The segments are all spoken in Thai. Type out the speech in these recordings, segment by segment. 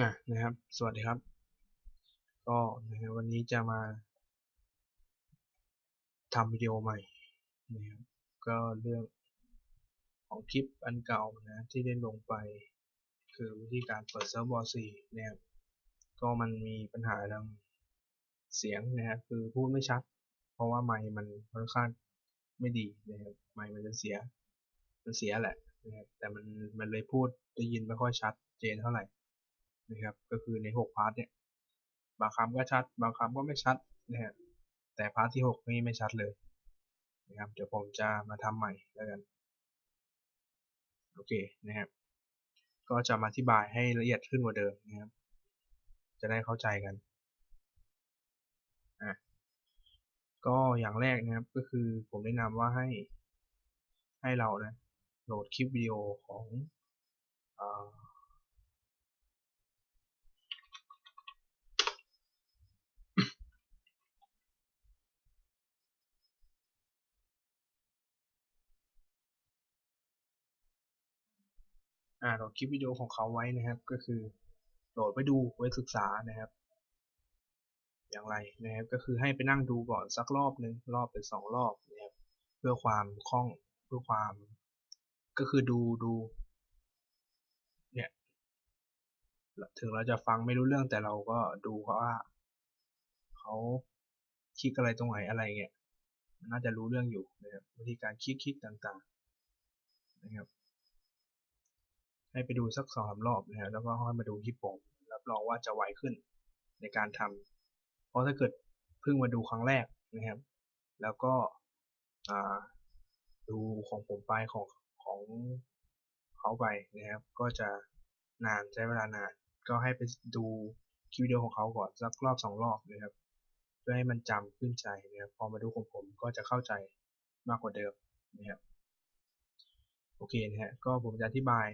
อะนะครับ สวัสดีครับ ก็นะฮะวันนี้จะมาทำวิดีโอใหม่นะครับก็เรื่องของคลิปอันเก่านะที่ได้ลงไป คือวิธีการเปิดเซิร์ฟวอร์ซีนะครับก็มันมีปัญหาเรื่องเสียงนะครับคือพูดไม่ชัด เพราะว่าไมค์มันค่อนข้างไม่ดีนะครับไมค์มันจะเสีย มันเสียแหละนะครับแต่มันมันเลยพูดได้ยินไม่ค่อยชัดเจนเท่าไหร่ นะครับ ก็คือใน 6 พาร์ทเนี่ย บางคำก็ชัด บางคำก็ไม่ชัดนะฮะ แต่พาร์ทที่ 6 นี่ไม่ชัดเลยนะครับ เดี๋ยวผมจะมาทำใหม่แล้วกัน โอเคนะครับ ก็จะมาอธิบายให้ละเอียดขึ้นกว่าเดิมนะครับ จะได้เข้าใจกัน อะ ก็อย่างแรกนะครับ ก็คือผมแนะนำว่าให้ ให้เรานะ โหลดคลิปวิดีโอของอ โหลดคลิปวิดีโอของเขาไว้นะครับ ก็คือโหลดไปดูไว้ศึกษานะครับ อย่างไรนะครับ ก็คือให้ไปนั่งดูก่อนสักรอบหนึ่งรอบเป็นสองรอบนะครับ เพื่อความคล่องเพื่อความ ก็คือดูดู เนี่ย ถึงเราจะฟังไม่รู้เรื่องแต่เราก็ดูเพราะว่าเขาคลิกอะไรตรงไหนอะไรเงี้ยน่าจะรู้เรื่องอยู่นะครับวิธีการคลิกคลิกต่างๆ นะครับ ให้ไปดูสักสองรอบนะครับแล้วก็ค่อยมาดูคลิปผมรับรองว่าจะไวขึ้นในการทำเพราะถ้าเกิดเพิ่งมาดูครั้งแรกนะครับ แล้วก็ดูของผมไปของของเขาไปนะครับ ก็จะนานใช้เวลานาน ก็ให้ไปดูคลิปวิดีโอของเขาก่อนสักรอบสองรอบนะครับ เพื่อให้มันจำขึ้นใจนะครับ พอมาดูของผมก็จะเข้าใจมากกว่าเดิมนะครับ โอเคนะฮะ ก็ผมจะอธิบาย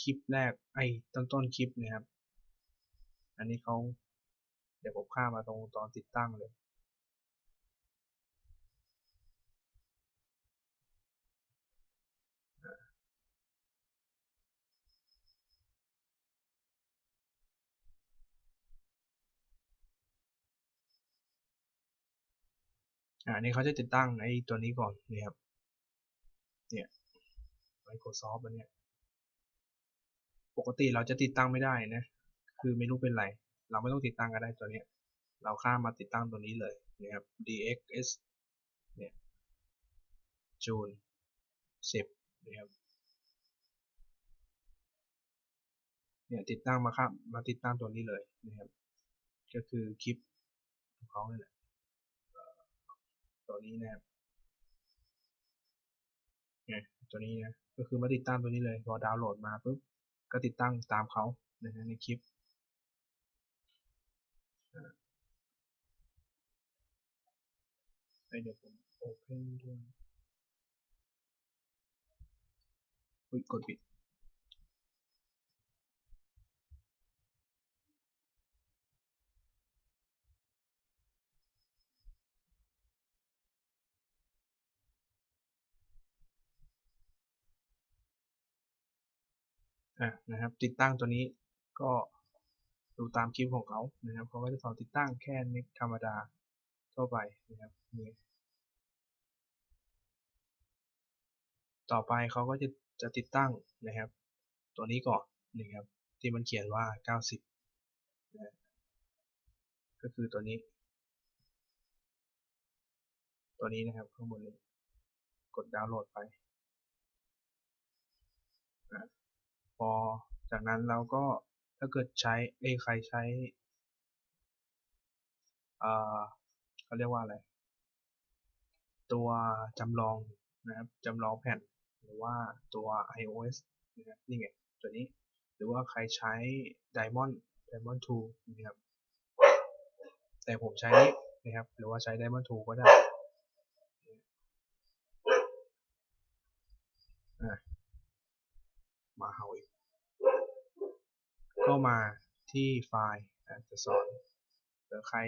คลิปแรกไอ้ต้นต้นคลิปนะครับ อันนี้เขาเดี๋ยวผมข้ามาตรงตอนติดตั้งเลย อ่านี่เขาจะติดตั้งไอ้ตัวนี้ก่อนนี่ครับ เนี่ย Microsoft อันเนี้ย ปกติเราจะติดตั้งไม่ได้นะ คือไม่รู้เป็นไร เราไม่ต้องติดตั้งก็ได้ตัวนี้ เราข้ามมาติดตั้งตัวนี้เลยนะครับ dxs เนี่ย june 10นะครับเนี่ยติดตั้งมาครับมาติดตั้งตัวนี้เลยนะครับ ก็คือคลิปของเขาเนี่ยแหละตัวนี้นะครับเนี่ยตัวนี้นะก็คือมาติดตั้งตัวนี้เลย พอดาวน์โหลดมาปุ๊บ ก็ติดตั้งตามเขาในคลิปเดี๋ยวผมโอเพนด้วยกดปิด นะครับ ติดตั้งตัวนี้ก็ดูตามคลิปของเขานะครับเขาก็จะสอนติดตั้งแค่เน็ตธรรมดาทั่วไปนะครับนี่ต่อไปเขาก็จะจะติดตั้งนะครับ ตัวนี้ก่อนนะครับ ที่มันเขียนว่า 90นะก็คือตัวนี้ ตัวนี้นะครับข้างบนนี้กดดาวน์โหลดไป พอจากนั้นเราก็ถ้าเกิดใช้เอใครใช้เขาเรียกว่าอะไร ตัวจำลองนะครับจำลองแผ่นหรือว่าตัว iOS นะครับนี่ไงตัวนี้หรือว่าใครใช้ Diamond Diamond 2นะครับแต่ผมใช้นี้นะครับหรือว่าใช้ Diamond 2ก็ได้มาเฮาอีก ก็มาที่ไฟล์จะสอนหรือใคร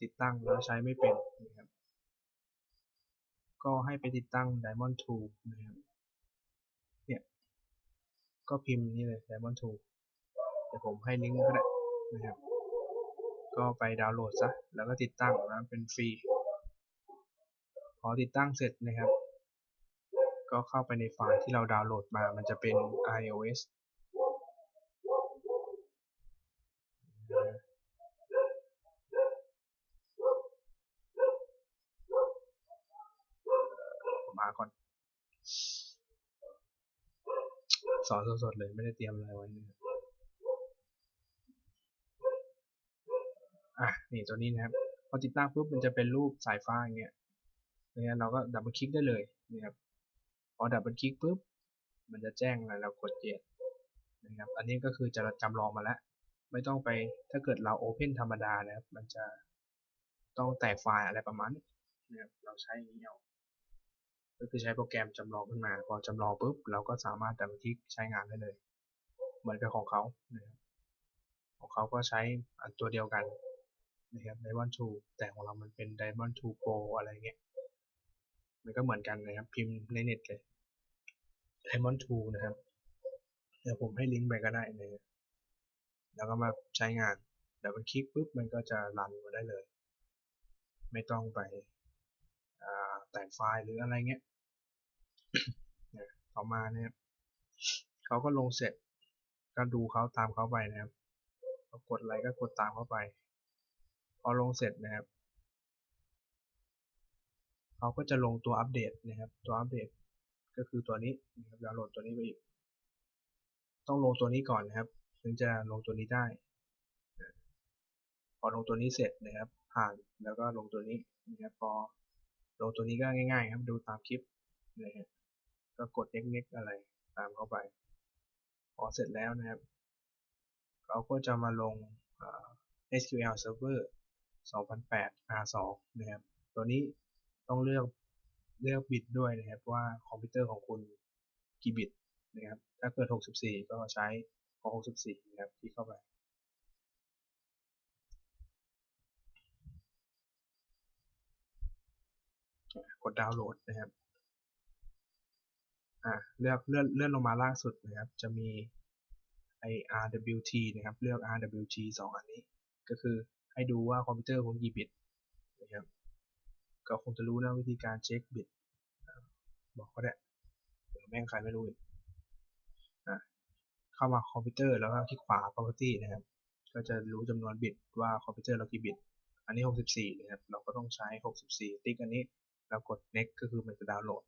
ติดตั้งแล้วใช้ไม่เป็นนะครับ ก็ให้ไปติดตั้ง Diamond Tool นะครับ เนี่ย ก็พิมพ์นี่เลย Diamond Tool เดี๋ยวผมให้ลิงก์ก็ได้นะครับ ก็ไปดาวน์โหลดซะ แล้วก็ติดตั้งนะเป็นฟรี พอติดตั้งเสร็จนะครับ ก็เข้าไปในไฟล์ที่เราดาวน์โหลดมา มันจะเป็น iOS มาก่อน สอนสดๆเลยไม่ได้เตรียมอะไรไว้นะครับอะนี่ตัวนี้นะครับพอติดตั้งปุ๊บมันจะเป็นรูปสายฟ้าอย่างเงี้ยเนี่ยเราก็ดับเบิลคลิกได้เลยนะครับพอดับเบิลคลิกปุ๊บมันจะแจ้งอะไรเรากดเจ็ดนะครับอันนี้ก็คือจะจำลองมาแล้ว ไม่ต้องไปถ้าเกิดเราโอเพนธรรมดานะครับมันจะต้องแตกไฟล์อะไรประมาณนี้นะครับเราใช้อย่างนี้เอา ก็คือใช้โปรแกรมจำลองขึ้นมา พอจำลองปุ๊บเราก็สามารถดับเบิลคลิกใช้งานได้เลย เหมือนกับของเขานะครับของเขาก็ใช้อตัวเดียวกันนะครับ Diamond 2 แต่ของเรามันเป็น Diamond 2 Pro อะไรเงี้ย มันก็เหมือนกันนะครับ พิมพ์ในเน็ตเลย Diamond 2 นะครับ เดี๋ยวผมให้ลิงก์ไปก็ได้นะครับแล้วก็มาใช้งานดับเบิลคลิกปุ๊บมันก็จะรันมาได้เลย ไม่ต้องไปแต่งไฟล์หรืออะไรเงี้ย ต่อมานะครับเขาก็ลงเสร็จก็ดูเขาตามเขาไปนะครับเขากดอะไรก็กดตามเขาไป พอลงเสร็จนะครับเขาก็จะลงตัวอัปเดตนะครับ ตัวอัปเดตก็คือตัวนี้นะครับดาวน์โหลดตัวนี้ไปอีก ต้องลงตัวนี้ก่อนนะครับ ถึงจะลงตัวนี้ได้พอลงตัวนี้เสร็จนะครับ ผ่านแล้วก็ลงตัวนี้นะครับพอลงตัวนี้ก็ง่ายๆ ครับดูตามคลิปนะฮะ ก็กด next อะไรตามเข้าไป พอเสร็จแล้วนะครับเขาก็จะมาลง SQL Server 2008 R2 นะครับ ตัวนี้ต้องเลือกเลือกบิตด้วยนะครับว่าคอมพิวเตอร์ของคุณกี่บิตนะครับ ถ้าเกิด 64 ก็ใช้ของ 64 นะครับที่เข้าไปกดดาวน์โหลดนะครับ อ่าเลือกเลื่อนเลื่อนลงมาล่างสุดนะครับ จะมีไอ RWT นะครับ เลือก RWT 2 อันนี้ ก็คือให้ดูว่าคอมพิวเตอร์คุณกี่บิตนะครับ ก็คงจะรู้นะวิธีการเช็คบิต บอกก็ได้เดี๋ยวแม่งใครไม่รู้อีกเข้ามาคอมพิวเตอร์แล้วก็คลิกขวา property นะครับ ก็จะรู้จำนวนบิตว่าคอมพิวเตอร์เรากี่บิต อันนี้ 64 นะครับ เราก็ต้องใช้ 64 ติ๊กอันนี้แล้วกด next ก็คือมันจะดาวน์โหลด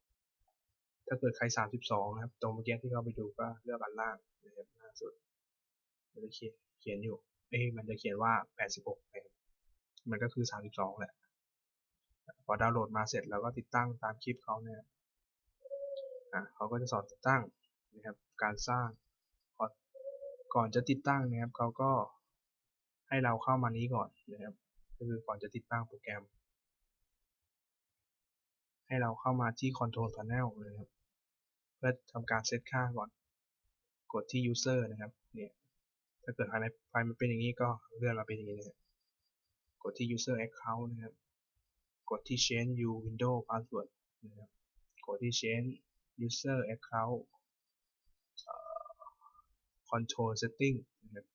ถ้าเกิดใคร 32 นะครับ ตรงเมื่อกี้ที่เขาไปดูก็เลือกอันล่างนะครับล่าสุด มันจะเขียนเขียนอยู่ เอ้มันจะเขียนว่า 86นะครับมันก็คือ 32 แหละ พอดาวน์โหลดมาเสร็จเราก็ติดตั้งตามคลิปเขาเนี่ยอะเขาก็จะสอนติดตั้งนะครับ การสร้าง ก่อนจะติดตั้งนะครับเขาก็ให้เราเข้ามานี้ก่อนนะครับ ก็คือก่อนจะติดตั้งโปรแกรมให้เราเข้ามาที่ Control Panel เลยครับ พื่อทำการเซตค่าก่อน กดที่ User นะครับ เนี่ย ถ้าเกิดภายในไฟล์มันเป็นอย่างนี้ก็เลื่อนมาเป็นอย่างนี้นะกดที่ User Account นะครับ กดที่ Change U Window Password นะครับ กดที่ Change User Account Control Setting นะครับ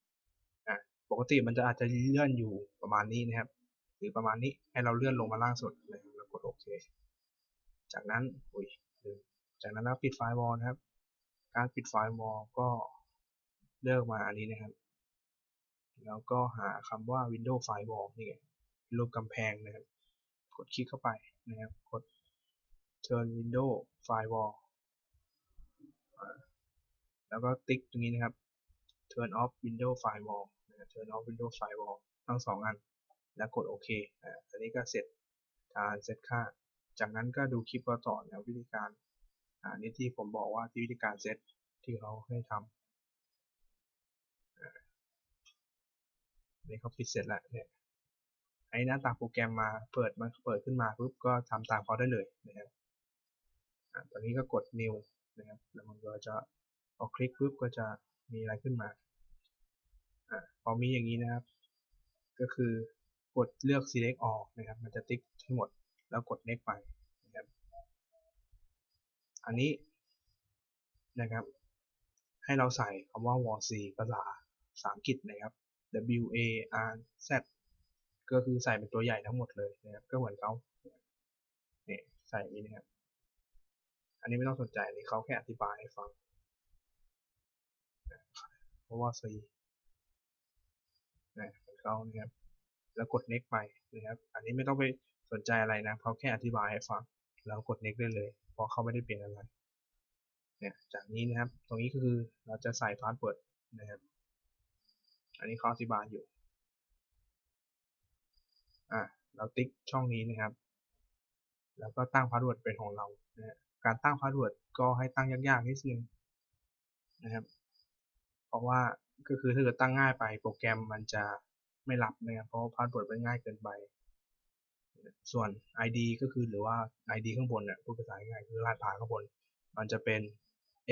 ปกติมันจะอาจจะเลื่อนอยู่ประมาณนี้นะครับ หรือประมาณนี้ ให้เราเลื่อนลงมาล่างสุดนะครับแล้วกดโอเค จากนั้น อุ้ย จากนั้นเราปิดไฟล์วอลนะครับ การปิดไฟล์วอลก็เลือกมาอันนี้นะครับ แล้วก็หาคำว่า Windows Firewall นี่ไงรูปกำแพงนะครับ กดคลิกเข้าไปนะครับ กด Turn Windows Firewall แล้วก็ติ๊กตรงนี้นะครับ Turn off Windows Firewall Turn off Windows Firewall ทั้งสองอัน แล้วกดโอเคอ่าอันนี้ก็เสร็จการเซตค่า จากนั้นก็ดูคลิปต่อนะวิธีการ อันนี้ที่ผมบอกว่าที่วิธีการเซตที่เขาให้ทำนี่เขาปิดเสร็จแล้วเนี่ยไอ้หน้าต่างโปรแกรมมาเปิดมาเปิดขึ้นมาปุ๊บก็ทำตามเขาได้เลยนะครับตอนนี้ก็กด new นะครับแล้วมันก็จะพอคลิกปุ๊บก็จะมีอะไรขึ้นมาอพอมีอย่างนี้นะครับ ก็คือกดเลือก select all นะครับ มันจะติ๊กให้หมดแล้วกด next ไป อันนี้นะครับ ให้เราใส่คำว่า war c ภาษาภาษาอังกฤษนะครับ W A R Z ก็คือใส่เป็นตัวใหญ่ทั้งหมดเลยนะครับ ก็เหมือนเขาเนี่ยใส่นี้นะครับ อันนี้ไม่ต้องสนใจนี่เขาแค่อธิบายให้ฟังเพราะว่า C นะเหมือนเขานะครับ แล้วกด next ไปนะครับ อันนี้ไม่ต้องไปสนใจอะไรนะเขาแค่อธิบายให้ฟัง แล้วกด next ได้เลย เพราะเขาไม่ได้เปลี่ยนอะไรเนี่ยจากนี้นะครับ ตรงนี้ก็คือเราจะใส่พาสเวิร์ดนะครับ อันนี้เขาอธิบายอยู่ อะ เราติ๊กช่องนี้นะครับ แล้วก็ตั้งพาสเวิร์ดเป็นของเรานะการตั้งพาสเวิร์ดก็ให้ตั้งยากๆนิดนึงนะครับ เพราะว่าก็คือถ้าเกิดตั้งง่ายไปโปรแกรมมันจะไม่รับนะครับ เพราะพาสเวิร์ดมันง่ายเกินไป ส่วน ID ก็คือหรือว่า ID ข้างบนเนี่ยพูดภาษาง่ายคือรหัสผ่านข้างบน มันจะเป็น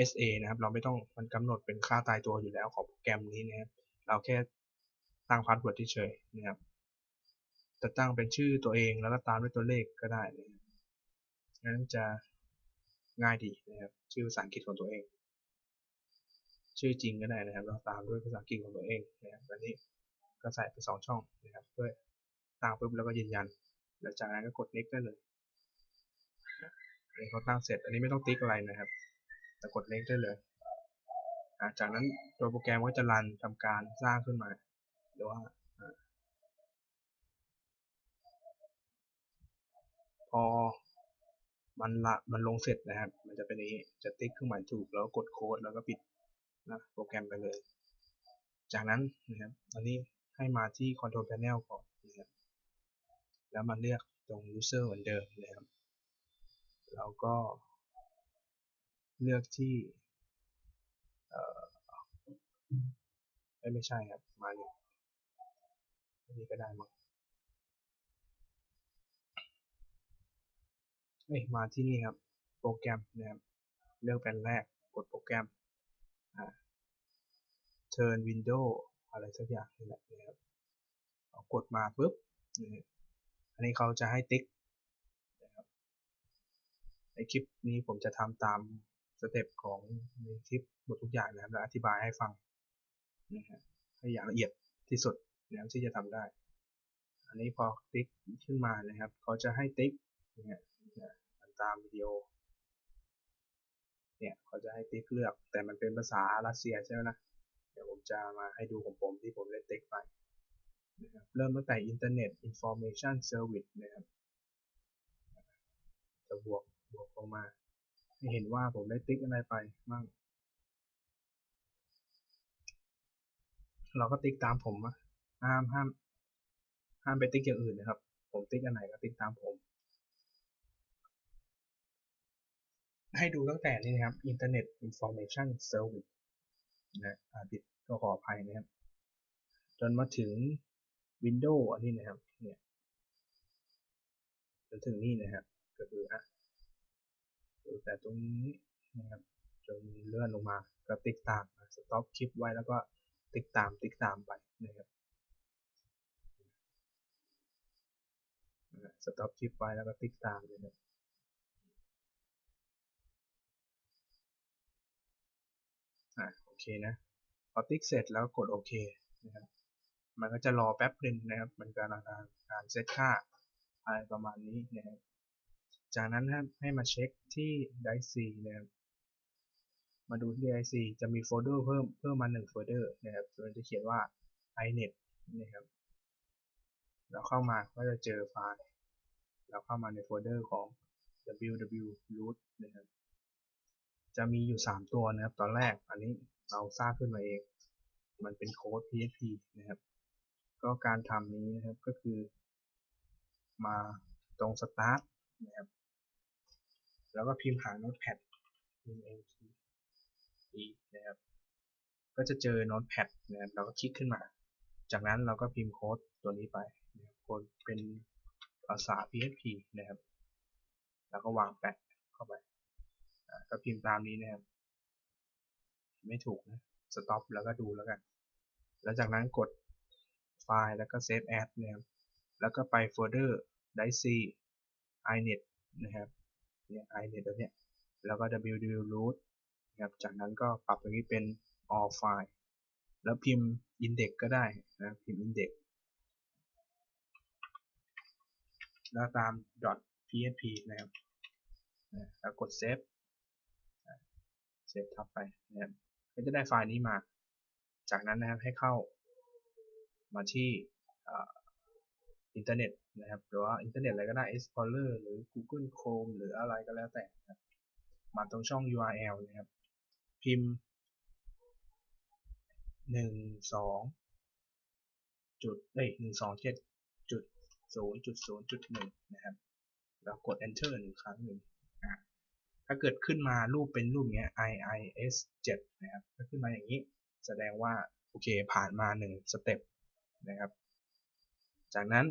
SA นะครับ เราไม่ต้องมันกำหนดเป็นค่าตายตัวอยู่แล้วของโปรแกรมนี้นะครับ เราแค่ตั้งพาสเวิร์ดเฉยๆนะครับจะตั้งเป็นชื่อตัวเองแล้วก็ตามด้วยตัวเลขก็ได้นะครับนั้นจะง่ายดีนะครับ ชื่อภาษาอังกฤษของตัวเอง ชื่อจริงก็ได้นะครับ เราตามด้วยภาษาอังกฤษของตัวเองนะครับอันนี้ก็ใส่ไปสองช่องนะครับเพื่อตั้งปุ๊บแล้วก็ยืนยัน แล้วจากนั้นก็กด next ได้เลยอันนี้เขาตั้งเสร็จ อันนี้ไม่ต้องติ๊กอะไรนะครับ แต่กด next ได้เลยจากนั้นตัวโปรแกรมก็จะรันทำการสร้างขึ้นมาหรือว่าพอมันละมันลงเสร็จนะครับ มันจะเป็นอย่างนี้ จะติ๊กเครื่องหมายถูกแล้วกดโค้ดแล้วก็ปิดนะโปรแกรมไปเลย จากนั้นนะครับ อันนี้ให้มาที่ Control Panel ก่อนนะครับ แล้วมาเลือกตรง User เหมือนเดิมนะครับ แล้วก็เลือกที่เออไม่ใช่ครับ มานี่อันนี้ก็ได้มั้งเอ้ยมาที่นี่ครับ โปรแกรมนะครับ เลือกแผ่นแรก กดโปรแกรมอ่า turn window อะไรสักอย่างนี่แหละนะครับกดมาปุ๊บนี่ อันนี้เขาจะให้ติ๊กนะครับในคลิปนี้ผมจะทำตามสเต็ปของในคลิปหมดทุกอย่างนะครับและอธิบายให้ฟังนะฮะให้อย่างละเอียดที่สุดนะครับที่จะทำได้ อันนี้พอติ๊กขึ้นมานะครับเขาจะให้ติ๊กเนี่ยตามวิดีโอเนี่ยเขาจะให้ติ๊กเลือกแต่มันเป็นภาษารัสเซียใช่ไหมนะเดี๋ยวผมจะมาให้ดูของผมที่ผมเล่นติ๊กไป นะครับเริ่มตั้งแต่ Internet Information Service นะครับจะบวกบวกลงมา ให้เห็นว่าผมได้ติ๊กอะไรไปบ้างเราก็ติ๊กตามผมนะห้ามห้ามห้ามไปติ๊กอย่างอื่นนะครับ ผมติ๊กอันไหนก็ติ๊กตามผม ให้ดูตั้งแต่นี้นะครับ Internet Information Service นะอ่าผิดก็ขออภัยนะครับ จนมาถึง Windows อันนี้นะครับเนี่ยจนถึงนี่นะครับ ก็คืออะแต่ตรงนี้นะครับจนเลื่อนลงมาก็ติ๊กตามสต็อปคลิปไว้แล้วก็ติ๊กตามติ๊กตามไปนะครับสต็อปคลิปไว้แล้วก็ติ๊กตามนะครับอะโอเคนะพอติ๊กเสร็จแล้วกดโอเคนะครับ มันก็จะรอแป๊บหนึ่งนะครับ มันกำลังการเซตค่าอะไรประมาณนี้นะครับ จากนั้นให้มาเช็คที่ Drive C นะครับ มาดูที่ DIC จะมีโฟลเดอร์เพิ่มเพิ่มมา1โฟลเดอร์นะครับมันจะเขียนว่า inet นะครับ เราเข้ามาก็จะเจอไฟล์ เราเข้ามาในโฟลเดอร์ของ www root นะครับ จะมีอยู่ 3 ตัวนะครับ ตอนแรกอันนี้เราสร้างขึ้นมาเอง มันเป็นโค้ด PHP นะครับ ก็การทำนี้นะครับก็คือ มาตรง start นะครับแล้วก็พิมพ์หา notepad พิมพ์ nt นะครับ ก็จะเจอ notepad นะครับเราก็คลิกขึ้นมา จากนั้นเราก็พิมพ์โค้ดตัวนี้ไปนะโค้ดเป็นภาษา PHP นะครับ แล้วก็วางแปะเข้าไปก็พิมพ์ตามนี้นะครับ ไม่ถูกนะ stop แล้วก็ดูแล้วกัน แล้วจากนั้นกด ไฟล์แล้วก็ save as นะครับ แล้วก็ไปโฟลเดอร์ drive c inet นะครับเนี่ย inet ตัวเนี้ยแล้วก็ www root นะครับ จากนั้นก็ปรับตรงนี้เป็น all file แล้วพิมพ์ index ก็ได้นะพิมพ์ index แล้วตาม .php นะครับแล้วกด save เซฟทับไปนะครับก็จะได้ไฟล์นี้มา จากนั้นนะครับให้เข้า มาที่อินเทอร์เน็ตนะครับหรือว่าอินเทอร์เน็ตอะไรก็ได้ Explorer หรือ Google Chrome หรืออะไรก็แล้วแต่นะครับมาตรงช่อง URL นะครับ พิมพ์หนึ่งสองจุดเอ้ยหนึ่งสองเจ็ดจุดศูนย์จุดศูนย์จุดหนึ่งนะครับแล้วกด enter หนึ่งครั้งหนึ่งถ้าเกิดขึ้นมารูปเป็นรูปเนี้ย iis 7นะครับถ้าขึ้นมาอย่างนี้แสดงว่า โอเคผ่านมา1สเต็ป นะครับ จากนั้น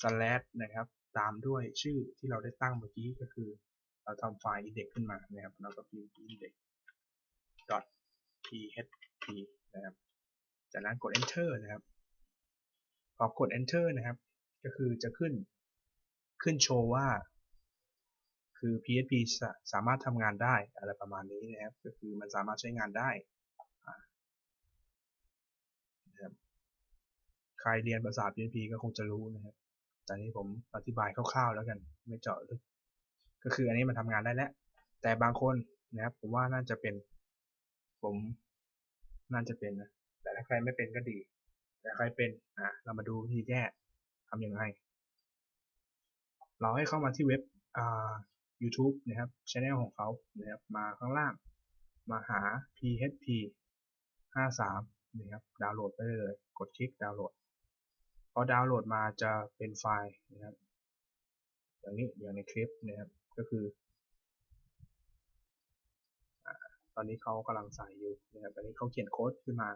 slash นะครับ ตามด้วยชื่อที่เราได้ตั้งเมื่อกี้ก็คือ เราทำไฟล์ index ขึ้นมานะครับเราก็พิมพ์ index php นะครับ จากนั้นกด enter นะครับ พอกด enter นะครับ ก็คือจะขึ้นขึ้นโชว์ว่า คือ PHP สสามารถทำงานได้อะไรประมาณนี้นะครับ ก็คือมันสามารถใช้งานได้นะครับ ใครเรียนภาษา PHP ก็คงจะรู้นะครับแต่นี้ผมอธิบายคร่าวๆแล้วกัน ไม่เจาะลึกก็คืออันนี้มันทำงานได้แล้ว แต่บางคนนะครับผมว่าน่าจะเป็น ผมน่าจะเป็นนะ แต่ถ้าใครไม่เป็นก็ดี แต่ใครเป็นอะเรามาดูวิธีแก้ทำยังไง เราให้เข้ามาที่เว็บอ่า YouTube นะครับช anel ของเขานะครับมาข้างล่าง มาหา php 53นะครับดาวน์โหลดไปเลย กดคลิกดาวน์โหลด พอดาวน์โหลดมาจะเป็นไฟล์นะครับ อย่างนี้อย่างในคลิปนะครับก็คือ ตอนนี้เขากำลังใส่อยู่นะครับตอนนี้เขาเขียนโค้ดขึ้นมา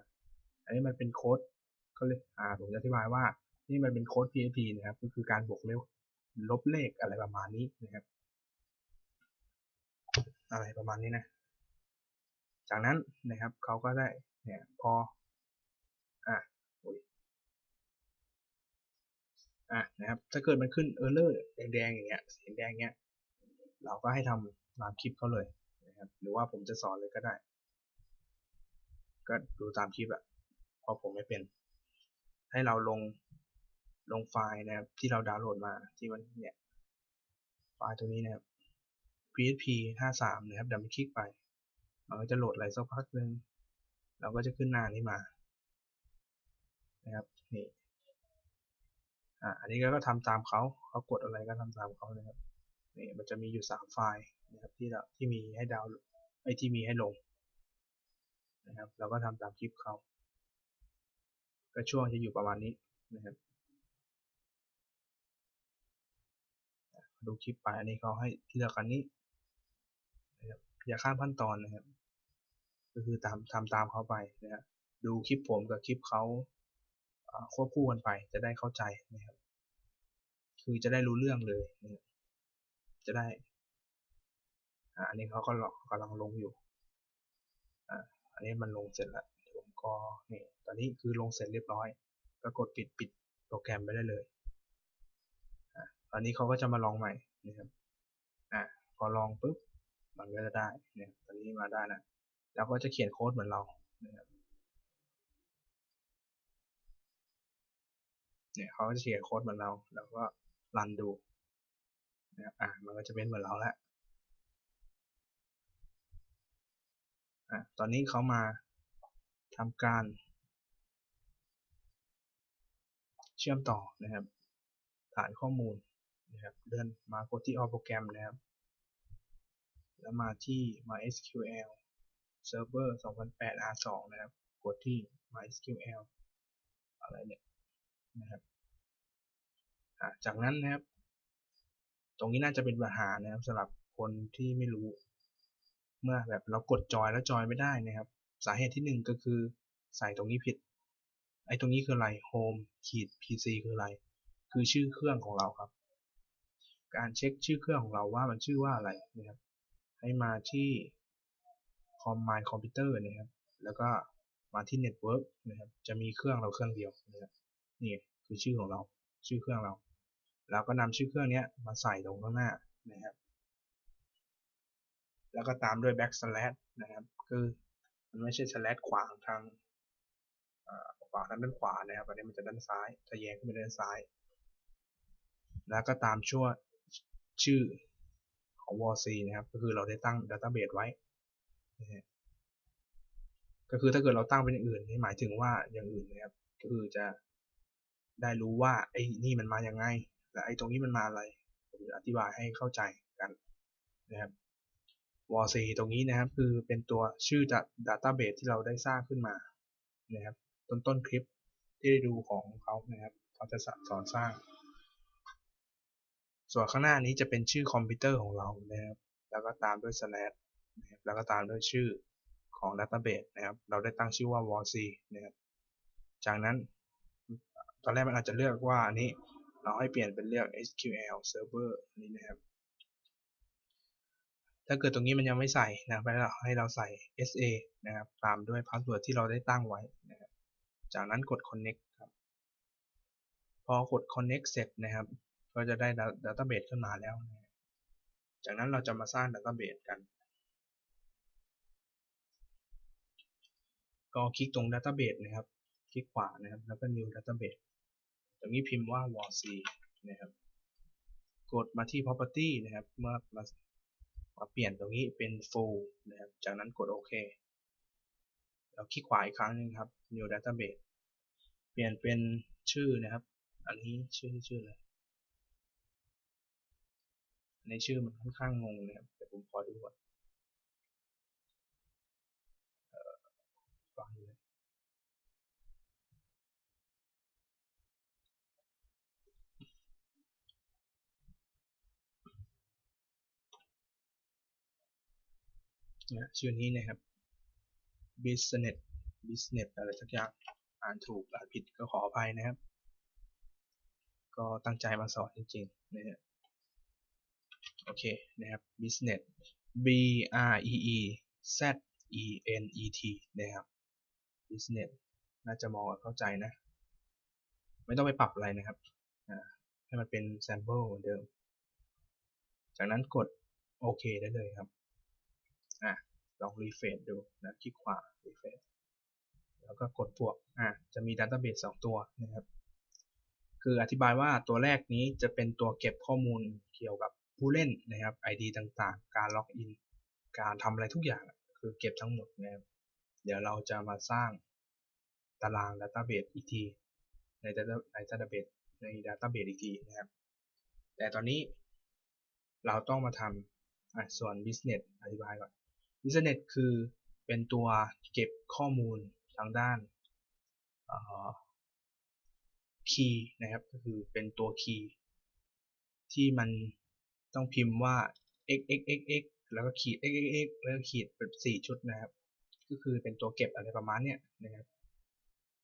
อันนี้มันเป็นโค้ดเขาเลยอ่าผมจะอธิบายว่านี่มันเป็นโค้ด PHP นะครับ ก็คือการบวกเลขลบเลขอะไรประมาณนี้นะครับ อะไรประมาณนี้นะ จากนั้นนะครับเขาก็ได้เนี่ยพอะ อะนะครับ ถ้าเกิดมันขึ้นเออร์เลอร์แดงๆอย่างเงี้ยสีแดงเงี้ย เราก็ให้ทำตามคลิปเขาเลยนะครับ หรือว่าผมจะสอนเลยก็ได้ ก็ดูตามคลิปอะพราะผมไม่เป็น ให้เราลงลงไฟล์นะครับ ที่เราดาวน์โหลดมาที่มันเนี่ย ไฟล์ตัวนี้นะครับ php 53 นะครับดับเบิลคลิกไป มันก็จะโหลดอะไรสักพักหนึ่งเราก็จะขึ้นหน้านี้มา นะครับ นี่ อ่าอันนี้ก็ทำตามเขาเขากดอะไรก็ทำตามเขานะครับนี่มันจะมีอยู่ 3 ไฟล์นะครับที่เราที่มีให้ดาวไอ้ที่มีให้ลงนะครับเราก็ทำตามคลิปเขาก็ช่วงจะอยู่ประมาณนี้นะครับดูคลิปไปอันนี้เขาให้เลือกอันนี้นะครับอย่าข้ามขั้นตอนนะครับ ก็คือตามทำตามเขาไปนะครับดูคลิปผมกับคลิปเขา ควบคู่กันไปจะได้เข้าใจนะครับ คือจะได้รู้เรื่องเลยนะจะได้อันนี้เขาก็กำลังลงอยู่อันนี้มันลงเสร็จแล้วผมก็นี่ตอนนี้คือลงเสร็จเรียบร้อย ก็กดปิดปิดโปรแกรมไปได้เลยตอนนี้เขาก็จะมาลองใหม่นะครับอะพอลองปุ๊บมันก็จะได้เนี่ยตอนนี้มาได้แล้วแล้วก็จะเขียนโค้ดเหมือนเรานะครับ เนี่ยเขาจะเขียนโค้ดเหมือนเรา แล้วก็รันดูนะครับอะมันก็จะเป็นเหมือนเราแล้วอะตอนนี้เขามาทำการ เชื่อมต่อนะครับ ฐานข้อมูลนะครับเดินมากดที่ all โปรแกรมนะครับ แล้วมาที่ MySQL Server 2008 R2 นะครับ กดที่ MySQL อะไรเนี่ย นะครับจากนั้นนะครับ ตรงนี้น่าจะเป็นปัญหานะครับสำหรับคนที่ไม่รู้ เมื่อแบบเรากดจอยแล้วจอยไม่ได้นะครับ สาเหตุที่หนึ่งก็คือใส่ตรงนี้ผิด ไอ้ตรงนี้คืออะไร home ขีด pc คืออะไร คือชื่อเครื่องของเราครับ การเช็คชื่อเครื่องของเราว่ามันชื่อว่าอะไรนะครับ ให้มาที่ com my computer นะครับ แล้วก็มาที่ network นะครับ จะมีเครื่องเราเครื่องเดียวนะครับ นี่คือชื่อของเรา ชื่อเครื่องเรา แล้วก็นำชื่อเครื่องนี้มาใส่ตรงข้างหน้านะครับ แล้วก็ตามด้วย back slash นะครับ คือมันไม่ใช่ slash ขวางทางขวาทางด้านขวานะครับอันนี้มันจะด้านซ้ายทะแยงขึ้นไปด้านซ้าย แล้วก็ตามชั่วชื่อของ wc นะครับ ก็คือเราได้ตั้ง database ไว้นะก็คือถ้าเกิดเราตั้งเป็นอย่างอื่นนี่หมายถึงว่าอย่างอื่นนะครับก็คือจะ ได้รู้ว่าไอ้นี่มันมาอย่างไง และไอ้ตรงนี้มันมาอะไรผมจะอธิบายให้เข้าใจกันนะครับ w a l c ตรงนี้นะครับคือเป็นตัวชื่อ database ที่เราได้สร้างขึ้นมานะครับ ต้นต้นคลิปที่ได้ดูของเขานะครับเขาจะสอนสร้าง ส่วนข้างหน้านี้จะเป็นชื่อคอมพิวเตอร์ของเรานะครับ แล้วก็ตามด้วย slash นะครับแล้วก็ตามด้วยชื่อของ database นะครับ เราได้ตั้งชื่อว่า w a l c นะครับ จากนั้น ตอนแรกมันอาจจะเลือกว่าอันนี้ เราให้เปลี่ยนเป็นเรียก SQL Server อันี้นะครับ ถ้าเกิดตรงนี้มันยังไม่ใส่นะให้เราใส่ SA นะครับ ตามด้วยพาสเวิร์ดที่เราได้ตั้งไว้นะครับ จากนั้นกด connect ครับ พอกด connect เสร็จนะครับ ก็จะได้ database ขึ้นมาแล้วนะจากนั้นเราจะมาสร้าง database กัน ก็คลิกตรง database นะครับ คลิกขวานะครับ แล้วก็ new database ตรงนี้พิมพ์ว่า w a l c นะครับ กดมาที่ property นะครับ เมื่อมามาเปลี่ยนตรงนี้เป็น full นะครับ จากนั้นกดโอเคเราคลิกขวาอีกครั้งนึงครับ new database เปลี่ยนเป็นชื่อนะครับ อันนี้ชื่อชื่ออะไรในชื่อมันค่อนข้างงงนะครับ แต่ผมขอดูก่อนฟังเลยเนี่ยชื่อนี้นะครับ business business อะไรสักอย่างอ่านถูกอ่านผิดก็ขออภัยนะครับ ก็ตั้งใจมาสอนจริงๆนะฮะโอเคนะครับ business b r e e z e n e t นะครับ business น่าจะมองเข้าใจนะ ไม่ต้องไปปรับอะไรนะครับให้มันเป็น sample เหมือนเดิม จากนั้นกดโอเคได้เลยครับ อะลองรีเฟรชดูนะคลิกขวารีเฟรชแล้วก็กดบวกอะจะมี database 2ตัวนะครับ คืออธิบายว่าตัวแรกนี้จะเป็นตัวเก็บข้อมูลเกี่ยวกับผู้เล่นนะครับ ID ต่างๆ การล็อกอิน การทำอะไรทุกอย่างคือเก็บทั้งหมดนะครับ เดี๋ยวเราจะมาสร้างตาราง database อีกทีใน database ใน database อีกทีนะครับ แต่ตอนนี้เราต้องมาทำส่วน business อธิบายก่อน business คือเป็นตัวเก็บข้อมูลทางด้าน key นะครับ ก็คือเป็นตัว key ที่มันต้องพิมพ์ว่า x x x x แล้วก็ขีด x x x แล้วก็ขีดเป็นสี่ชุดนะครับ ก็คือเป็นตัวเก็บอะไรประมาณเนี้ยนะครับ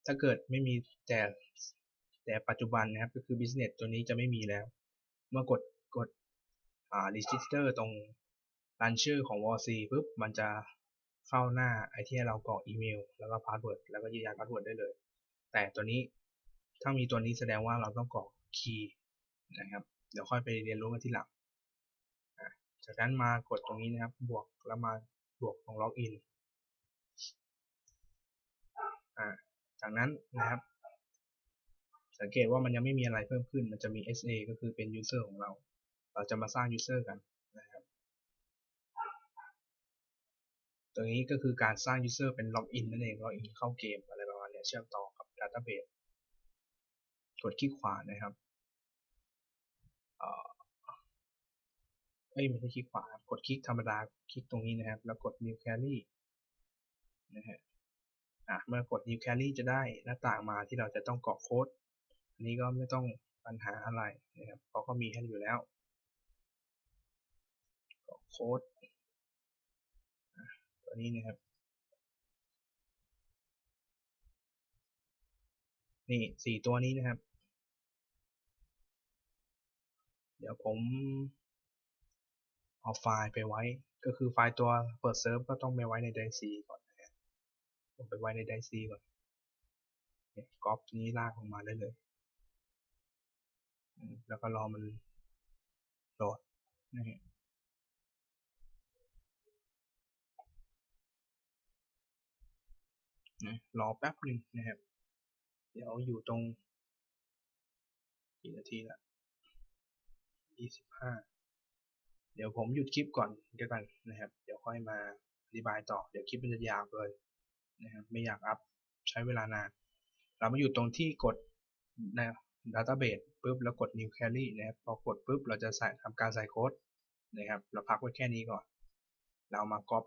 ถ้าเกิดไม่มีแต่แต่ปัจจุบันนะครับก็คือ business ตัวนี้จะไม่มีแล้ว เมื่อกดกดอ่า register ตรง รันชื่อของ wc ปุ๊บมันจะเข้าหน้าไอที่เรากรอกอีเมล แล้วก็พาสเวิร์ดแล้วก็ยืนยันพาสเวิร์ดได้เลย แต่ตัวนี้ถ้ามีตัวนี้แสดงว่าเราต้องกรอกคีย์นะครับ เดี๋ยวค่อยไปเรียนรู้กันที่หลังจากนั้นมากดตรงนี้นะครับ บวกแล้วมาบวกตรงล็อกอินจากนั้นนะครับ สังเกตว่ามันยังไม่มีอะไรเพิ่มขึ้น มันจะมี SA ก็คือเป็น user ของเรา เราจะมาสร้าง user กัน ตรงนี้ก็คือการสร้าง user เป็นล็อกอินนั่นเองล็อกอินเข้าเกมอะไรประมาณนี้เชื่อมต่อกับ database กดคลิกขวานะครับเอ้ยไม่ใช่คลิกขวา กดคลิกธรรมดา คลิกตรงนี้นะครับ แล้วกด new query นะฮะ อะ เมื่อกด new query จะได้หน้าต่างมาที่เราจะต้องกรอกโค้ด อันนี้ก็ไม่ต้องปัญหาอะไรนะครับ เพราะก็มีให้อยู่แล้ว กรอกโค้ด นี้นะครับ นี่สี่ตัวนี้นะครับ เดี๋ยวผมเอาไฟล์ไปไว้ ก็คือไฟล์ตัวเปิดเซิร์ฟก็ต้องไปไว้ในไดซีก่อนนะผมไปไว้ในไดซีก่อนเนี่ยก๊อปนี้ลากออกมาได้เลย แล้วก็รอมันโหลดนะฮะ รอแป๊บหนึ่งนะครับ เดี๋ยวอยู่ตรงกี่นาทีละยี่สิบห้าเดี๋ยวผมหยุดคลิปก่อนก็กันนะครับ เดี๋ยวค่อยมาอธิบายต่อ เดี๋ยวคลิปมันจะยาวเกินะครับไม่อยากอัพใช้เวลานาน เรามาอยู่ตรงที่กดใน database ปุ๊บแล้วกด new query นะครับ พอกดปุ๊บเราจะใส่ทำการใส่โค้ดนะครับ เราพักไว้แค่นี้ก่อน เรามาก๊อป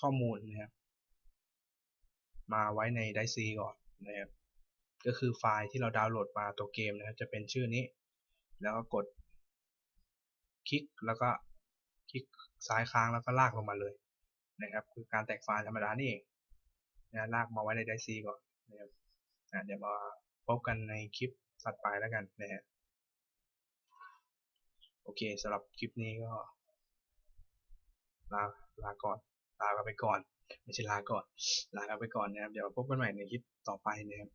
ข้อมูลนะครับ มาไว้ใน d i c e ก่อนนะครับก็คือไฟล์ที่เราดาวน์โหลดมาตัวเกมนะครับจะเป็นชื่อนี้ แล้วก็กด คลิกแล้วก็คลิกซ้ายค้างแล้วก็ลากลงมาเลยนะครับ คือการแตกไฟล์ธรรมดานี่เองนะลากมาไว้ใน d i c e ก่อนนะครับเดี๋ยวมาพบกันในคลิปถัดไปแล้วกันนะฮะโอเคสำหรับคลิปนี้ก็ลาลาก่อนลาไปก่อน ไม่ใช่ลาก่อน ลากันไปก่อนนะครับ เดี๋ยวพบกันใหม่ในคลิปต่อไปนะครับ